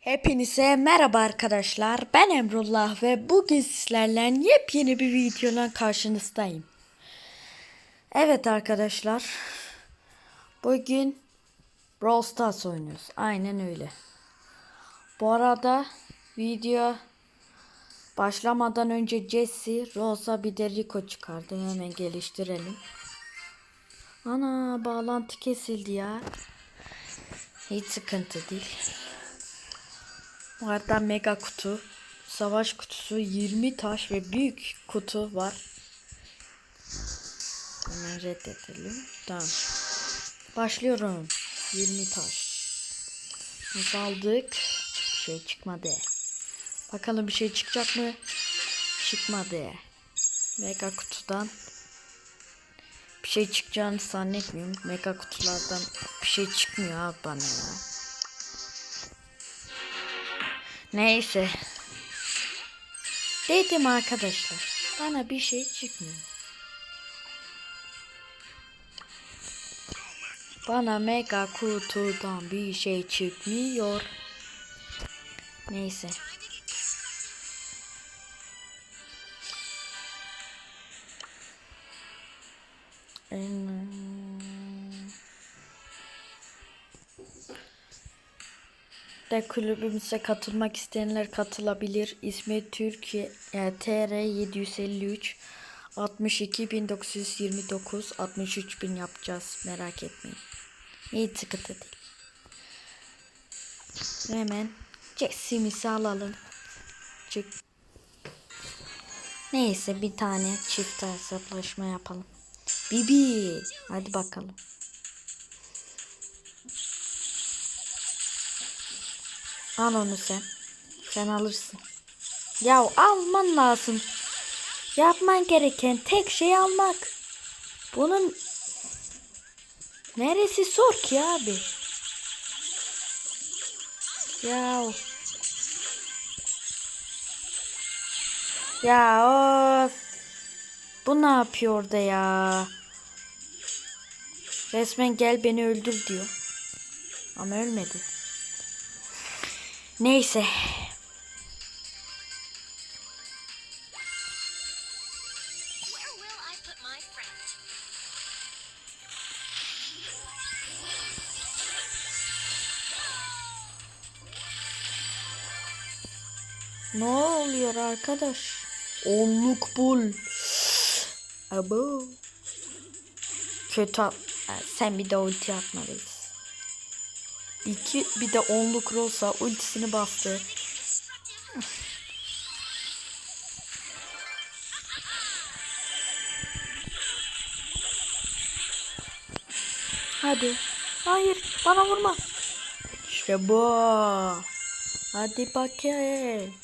Hepinize merhaba arkadaşlar. Ben Emrullah ve bugün sizlerle yepyeni bir videodan karşınızdayım. Evet arkadaşlar. Bugün Brawl Stars oynuyoruz. Aynen öyle. Bu arada video başlamadan önce Jesse, Rosa bir de Rico çıkardı. Hemen geliştirelim. Ana bağlantı kesildi ya. Hiç sıkıntı değil. Bu arada mega kutu, savaş kutusu, 20 taş ve büyük kutu var. Hemen reddedelim. Tamam. Başlıyorum. 20 taş. Nasıl aldık? Bir şey çıkmadı. Bakalım bir şey çıkacak mı? Çıkmadı. Mega kutudan bir şey çıkacağını zannetmiyorum. Mega kutulardan bir şey çıkmıyor abi bana ya. Neyse. Dedim arkadaşlar. Bana bir şey çıkmıyor. Bana mega kutudan bir şey çıkmıyor. Neyse. De kulübümüze katılmak isteyenler katılabilir. İsmi Türkiye e, TR 753 62929 63000 yapacağız. Merak etmeyin. Hiç sıkıntı değil. Hemen Jesse'mizi alalım. Çık. Neyse bir tane çift hesaplaşma yapalım. Bibi. Hadi bakalım. Al onu sen. Sen alırsın. Ya alman lazım. Yapman gereken tek şey almak. Bunun neresi zor ki abi? Ya Ya of. Bu ne yapıyor orada ya? Resmen gel beni öldür diyor. Ama ölmedi. Neyse. Ne oluyor arkadaş? Onluk bul. Abo. Kötü. Sen bir de ulti atmalısın. 2 bir de onlu Cross'a ultisini bastı. Hadi. Hayır bana vurma. İşte. Hadi bakayım.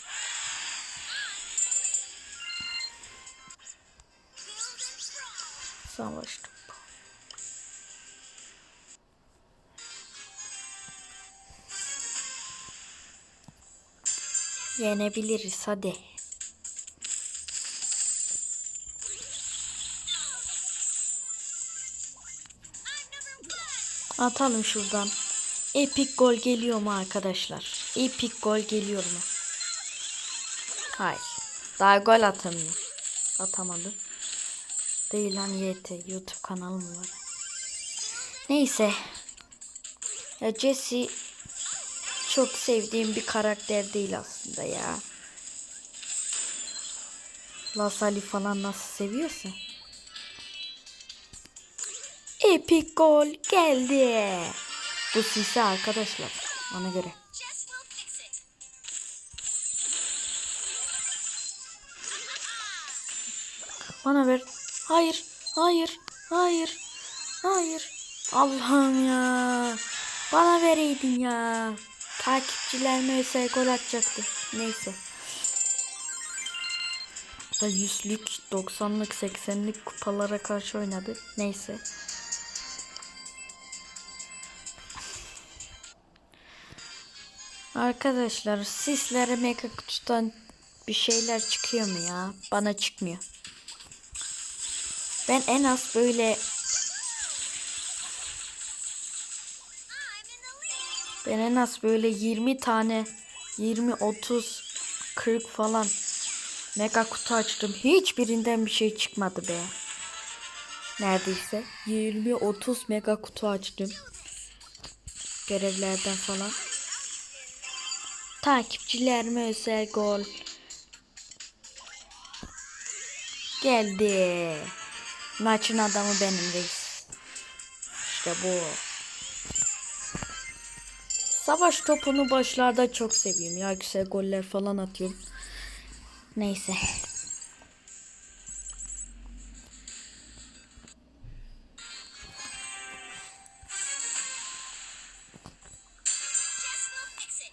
Yenebiliriz hadi. Atalım şuradan. Epic gol geliyor mu arkadaşlar? Epic gol geliyor mu? Hayır. Daha gol atamıyor. Atamadım. Değil lan YT. YouTube kanalım var. Neyse. Ya Jesse çok sevdiğim bir karakter değil aslında ya. Lasali falan nasıl seviyorsa. Epic gol geldi. Bu sisi arkadaşlar. Ona göre. Bana ver. Hayır. Hayır. Hayır. Hayır. Allah'ım ya. Bana vereydin ya. Takipçilerime ise gol atacaktı. Neyse. Da yüzlük, 90'lık, 80'lik kupalara karşı oynadı. Neyse. Arkadaşlar sislere mega kutudan bir şeyler çıkıyor mu ya? Bana çıkmıyor. Ben en az böyle ben en az böyle 20 tane 20, 30, 40 falan mega kutu açtım. Hiçbirinden bir şey çıkmadı be. Neredeyse 20, 30 mega kutu açtım. Görevlerden falan. Takipçilerime özel gol. Geldi. Maçın adamı benim reis. İşte bu. Savaş topunu başlarda çok seviyorum ya güzel goller falan atıyorum. Neyse.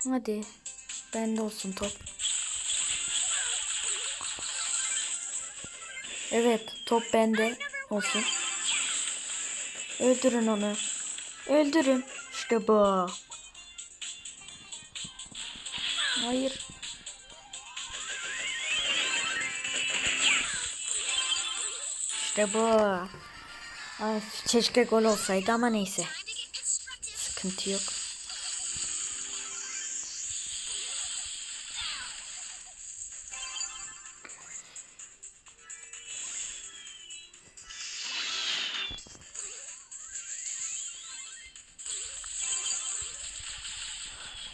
Hadi. Bende olsun top. Evet top bende olsun. Öldürün onu. Öldürün. İşte bu. Hayır. İşte bu. Ay, keşke gol olsaydı ama neyse. Sıkıntı yok.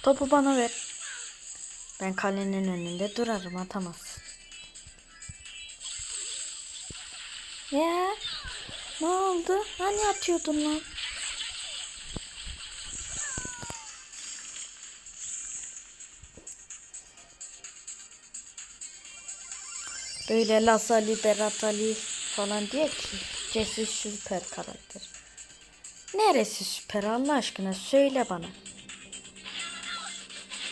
Topu bana ver. Ben kalenin önünde durarım atamaz. Ya ne oldu? Hani atıyordun lan? Böyle Lasali, Berat Ali falan diye ki Jesse süper karakter. Neresi süper Allah aşkına söyle bana.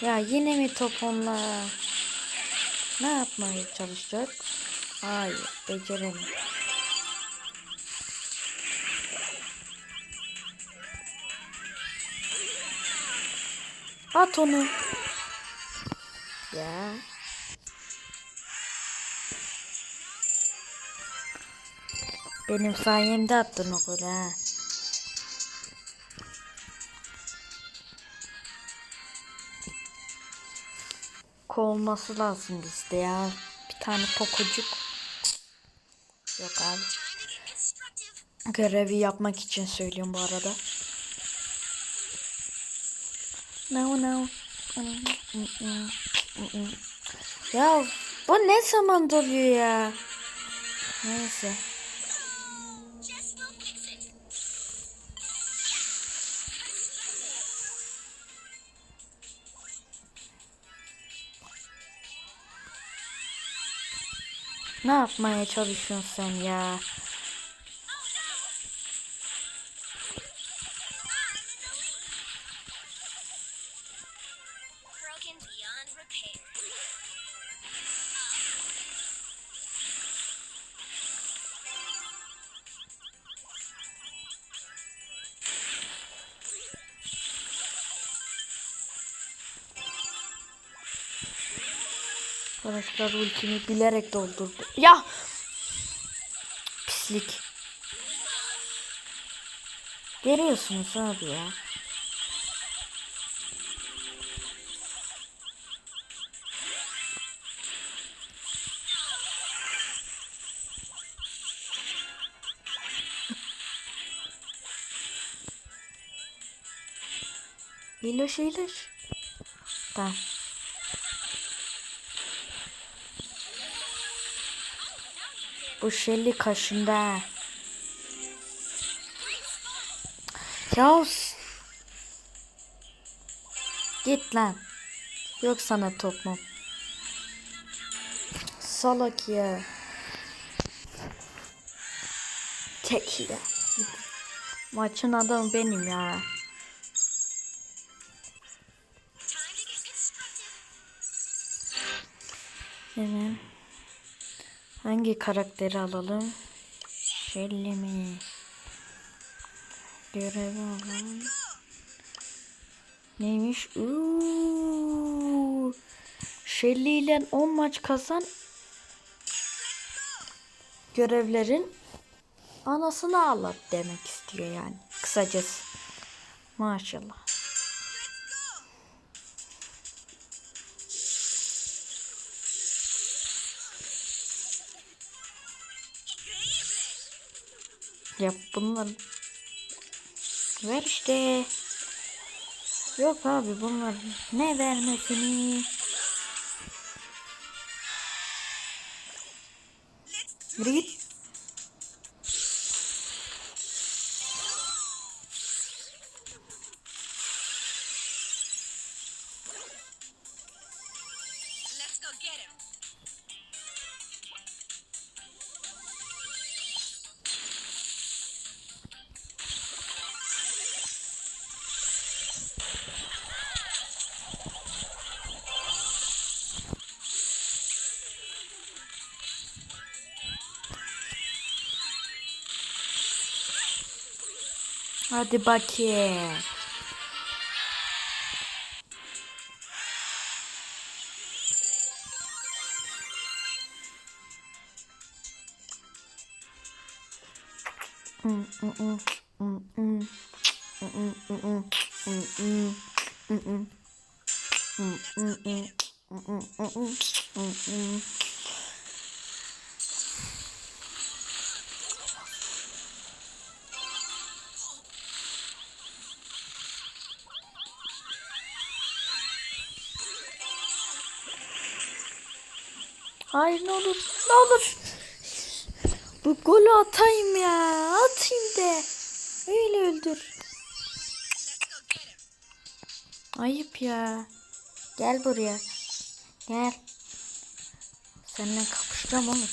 Ya yine mi top onunla? Ne yapmaya çalışacak? Hayır, beceremiyor. At onu. Ya. Benim sayemde attın o golü. Kovulması lazım bizde ya. Bir tane pokucuk. Yok abi. Görevi yapmak için söylüyorum bu arada. No no. Ya bu ne zaman doluyor ya? Neyse. Ne yapmaya çalışıyorsun sen ya? Arkadaşlar ultimi bilerek doldurdu. Ya! Pislik. Görüyorsunuz abi ya. İyileş iyileş. Tamam. Bu Shelly kaşında. Ya Git lan. Yok sana top mu? Salak ya. Tek ya. Maçın adamı benim ya. Hemen. Hangi karakteri alalım? Shelly mi? Görevi alalım. Neymiş? Shelly ile 10 maç kazan görevlerin anasını ağlat demek istiyor yani. Kısacası. Maşallah. Yap bunları. Ver işte. Yok abi bunlar ne vermesini. Yürü git. Hadi bakayım. Mm, Hayır ne olur ne olur. Bu golü atayım ya. Atayım de. Öyle öldür. Ayıp ya. Gel buraya. Gel. Seninle kapışacağım oğlum.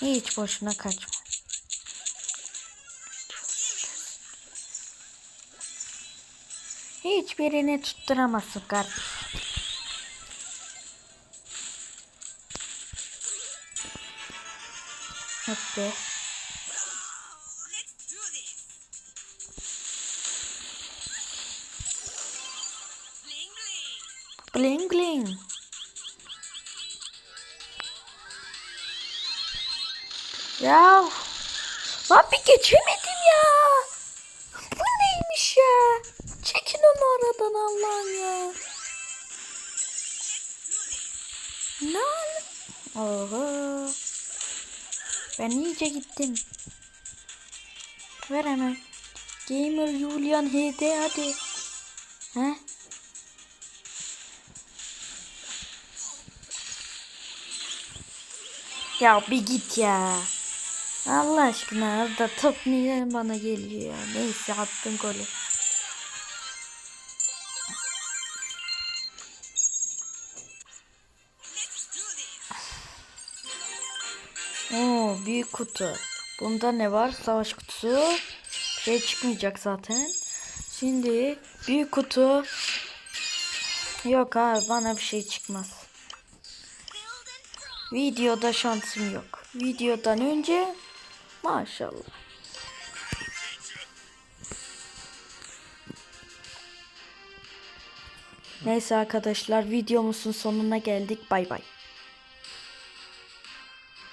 Hiç boşuna kaçma. Hiçbirini tutturamazsın kardeşim. This. Bling bling. Ya. Lan bir geçemedim ya. Bu neymiş ya? Çekin onu aradan Allah'ım ya. Ne Oho. Ben iyice gittim. Ver hemen. Gamer Julian HD hadi. He? Ya bir git ya. Allah aşkına orada top niye bana geliyor ya. Neyse attım golü. Büyük kutu. Bunda ne var? Savaş kutusu. Bir şey çıkmayacak zaten. Şimdi büyük kutu. Yok abi bana bir şey çıkmaz. Videoda şansım yok. Videodan önce maşallah. Neyse arkadaşlar videomuzun sonuna geldik. Bay bay.